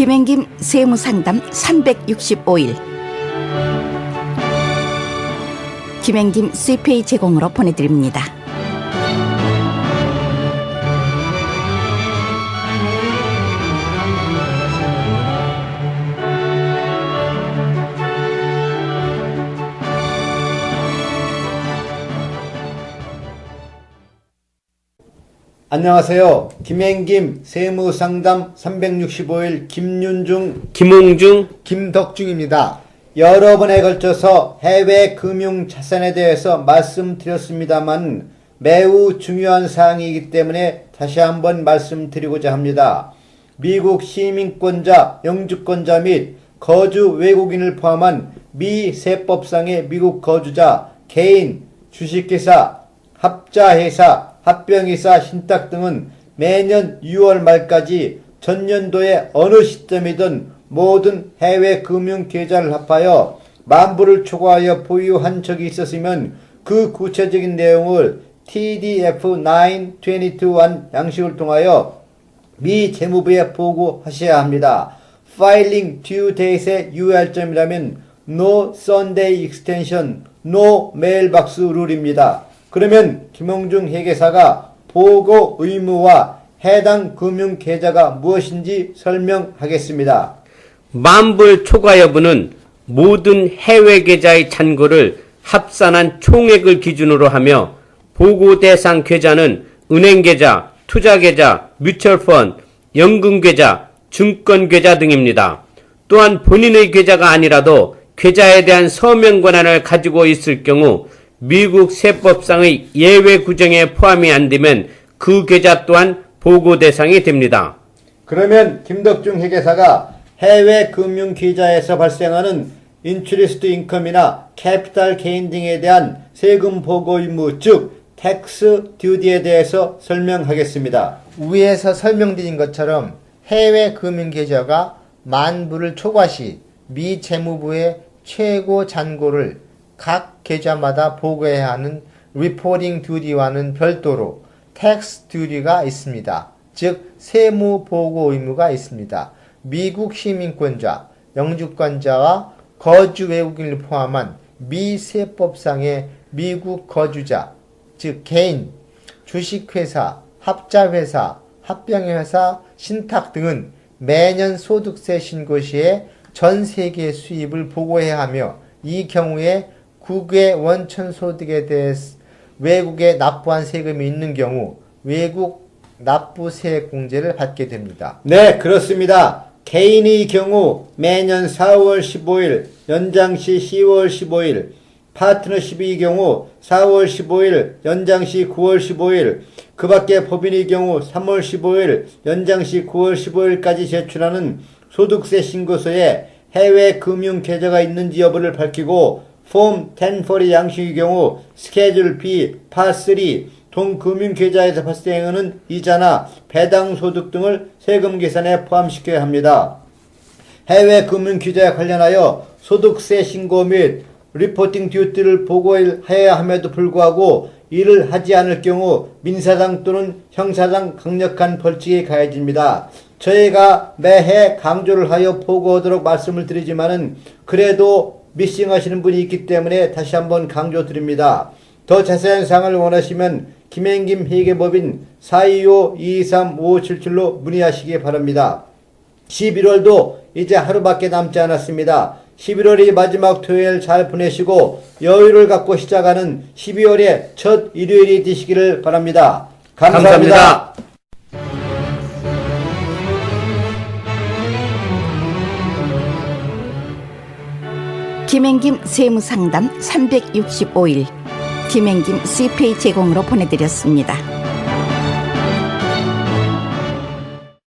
김행김 세무상담 365일 김행김 CPA 제공으로 보내드립니다. 안녕하세요. 김행김 세무상담 365일 김윤중, 김홍중 김덕중입니다. 여러 번에 걸쳐서 해외 금융 자산에 대해서 말씀드렸습니다만 매우 중요한 사항이기 때문에 다시 한번 말씀드리고자 합니다. 미국 시민권자, 영주권자 및 거주 외국인을 포함한 미 세법상의 미국 거주자, 개인, 주식회사, 합자회사, 합병회사 신탁 등은 매년 6월 말까지 전년도의 어느 시점이든 모든 해외 금융 계좌를 합하여 만부를 초과하여 보유한 적이 있었으면 그 구체적인 내용을 TDF-922 양식을 통하여 미 재무부에 보고하셔야 합니다. 파일링 due date의 유효할점이라면 no Sunday extension, no 메일박스 룰입니다. 그러면 김홍중 회계사가 보고 의무와 해당 금융 계좌가 무엇인지 설명하겠습니다. 만불 초과 여부는 모든 해외 계좌의 잔고를 합산한 총액을 기준으로 하며 보고 대상 계좌는 은행 계좌, 투자 계좌, 펀드, 연금 계좌, 증권 계좌 등입니다. 또한 본인의 계좌가 아니라도 계좌에 대한 서명 권한을 가지고 있을 경우 미국 세법상의 예외 구정에 포함이 안 되면 그 계좌 또한 보고 대상이 됩니다. 그러면 김덕중 회계사가 해외 금융 계좌에서 발생하는 인트리스트 인컴이나 캐피탈 게인 등에 대한 세금 보고 의무 즉 텍스 듀디에 대해서 설명하겠습니다. 위에서 설명드린 것처럼 해외 금융 계좌가 만 불을 초과 시 미 재무부의 최고 잔고를 각 계좌마다 보고해야 하는 리포팅 듀티와는 별도로 텍스 듀티가 있습니다. 즉 세무 보고 의무가 있습니다. 미국 시민권자, 영주권자와 거주 외국인을 포함한 미 세법상의 미국 거주자, 즉 개인, 주식회사, 합자회사, 합병회사, 신탁 등은 매년 소득세 신고 시에 전 세계 수입을 보고해야 하며 이 경우에 국외 원천 소득에 대해 외국에 납부한 세금이 있는 경우 외국 납부세 공제를 받게 됩니다. 네, 그렇습니다. 개인의 경우 매년 4월 15일, 연장 시 10월 15일, 파트너십의 경우 4월 15일, 연장 시 9월 15일, 그 밖에 법인의 경우 3월 15일, 연장 시 9월 15일까지 제출하는 소득세 신고서에 해외 금융 계좌가 있는지 여부를 밝히고 폼 1040 양식의 경우 스케줄 B, 파3, 동금융 계좌에서 발생하는 이자나 배당 소득 등을 세금 계산에 포함시켜야 합니다. 해외 금융 계좌에 관련하여 소득세 신고 및 리포팅 듀티를 보고해야 함에도 불구하고 이를 하지 않을 경우 민사상 또는 형사상 강력한 벌칙이 가해집니다. 저희가 매해 강조를 하여 보고하도록 말씀을 드리지만은 그래도 미싱 하시는 분이 있기 때문에 다시 한번 강조드립니다. 더 자세한 사항을 원하시면 김행김 회계법인 425-223-5577로 문의하시기 바랍니다. 11월도 이제 하루밖에 남지 않았습니다. 11월이 마지막 토요일 잘 보내시고 여유를 갖고 시작하는 12월의 첫 일요일이 되시기를 바랍니다. 감사합니다. 감사합니다. 김행김 세무상담 365일 김행김 CPA 제공으로 보내드렸습니다.